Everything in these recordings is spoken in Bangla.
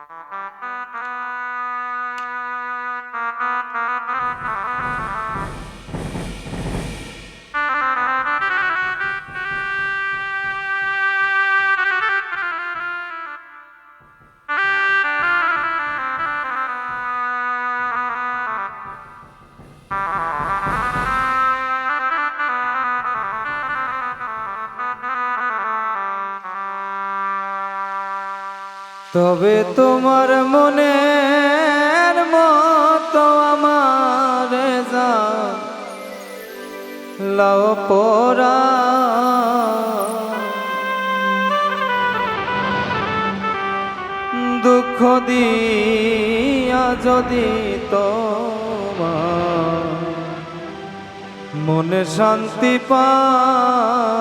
Ah. তবে তোমার মনের মতো আমার লাও পরা দুঃখ দিয়া যদি তোমার মনে শান্তি পারে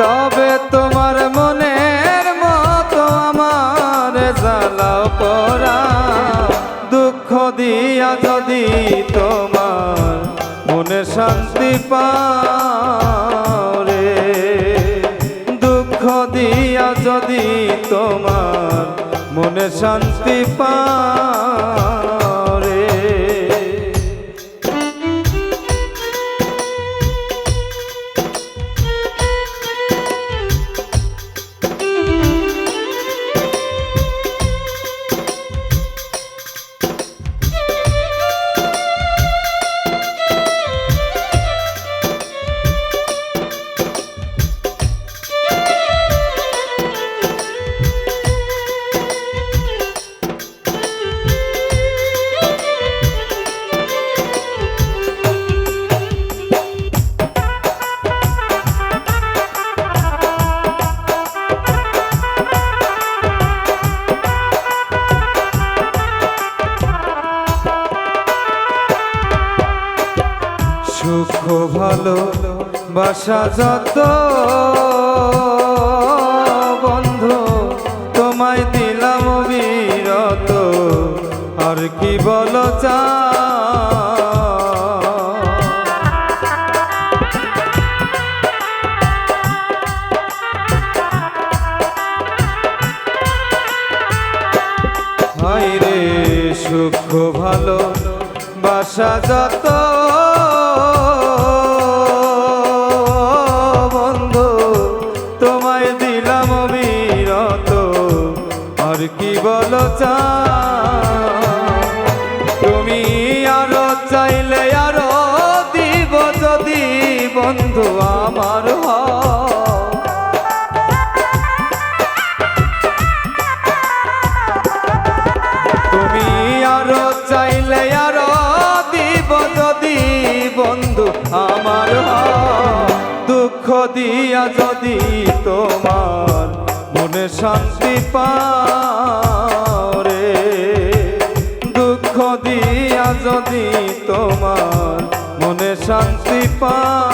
তবে তোমার মনের মতো আমার জ্বালাও পরাও দুঃখ দিয়া যদি তোমার মনে শান্তি পাও রে। দুঃখ দিয়া যদি তোমার মনে শান্তি পাও সুখ ভালো, বাসা যত। বন্ধু, তোমায় দিলাম বিরত। আর কি বলো চা? সুখ ভালো, বাসা যত। আর কি বলো তুমি আরও চাইলে আরও দিব যদি বন্ধু আমার তুমি আরও চাইলে আরও দিব যদি বন্ধু আমার দুঃখ দিয়া যদি তোমার মনে শান্তি পাও শান্তি পাও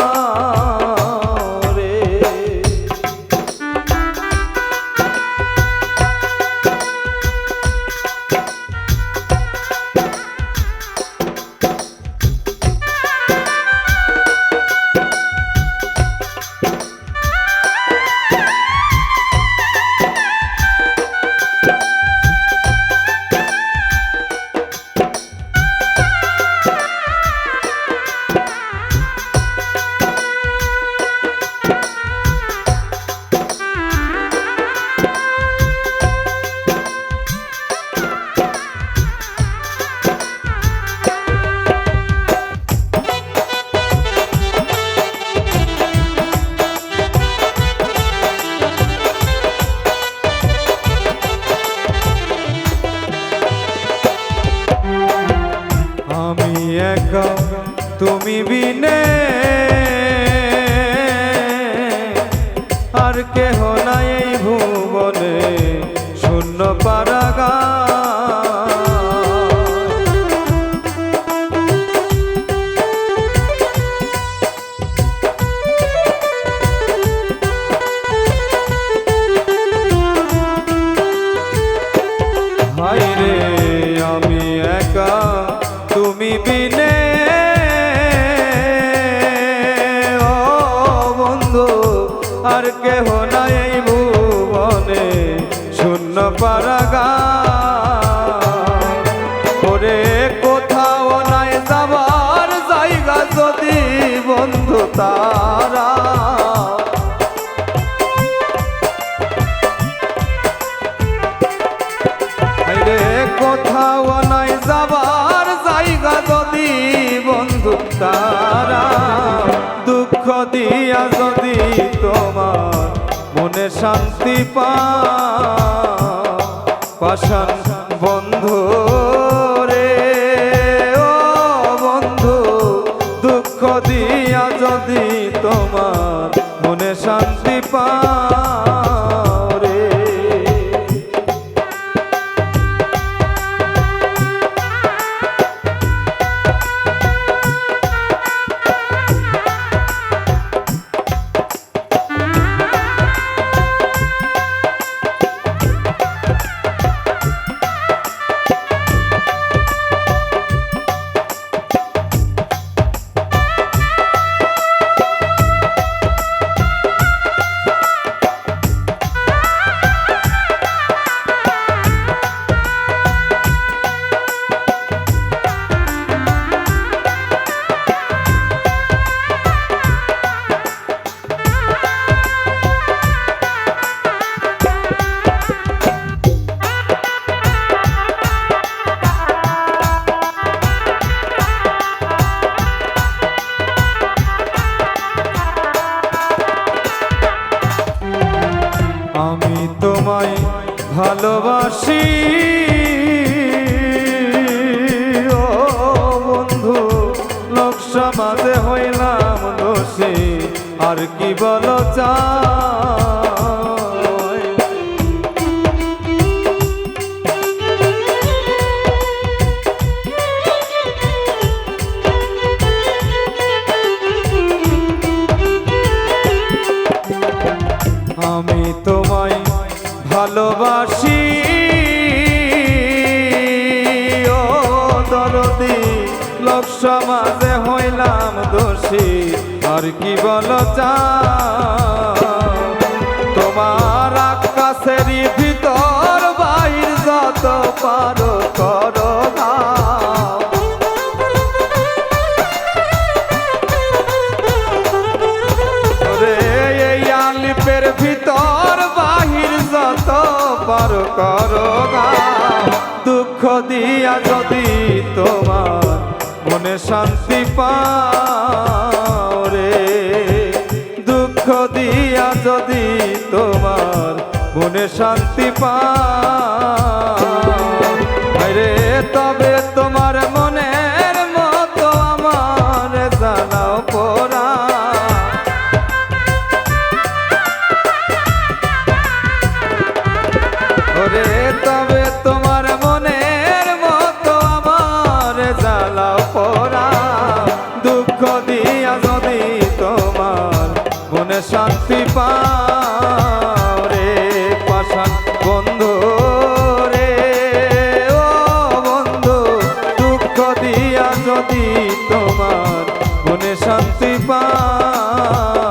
একা তুমি বিনে। আর কেহ নাই এই আর কেহ নাই এই ভুবনে, শূন্য পারাগা ওরে কোথাও নাই যাবার জায়গা যদি বন্ধু তারা। কোথাও শান্তি পা পাশান বন্ধু রে। ও বন্ধু দুঃখ দিয়া যদি তোমার মনে শান্তি পা ভালোবাসি। ও বন্ধু লোক হইলাম দোষী। আর কি বলো চাই? আর কি বল চা তোমার আকাশেরই ভিতর বাহির যত পারো করো ভিতর বাহির যত। দুঃখ দিয়া যদি তোমার মনে শান্তি শান্তি পা রে তবে তোমার মনে শান্তি পাও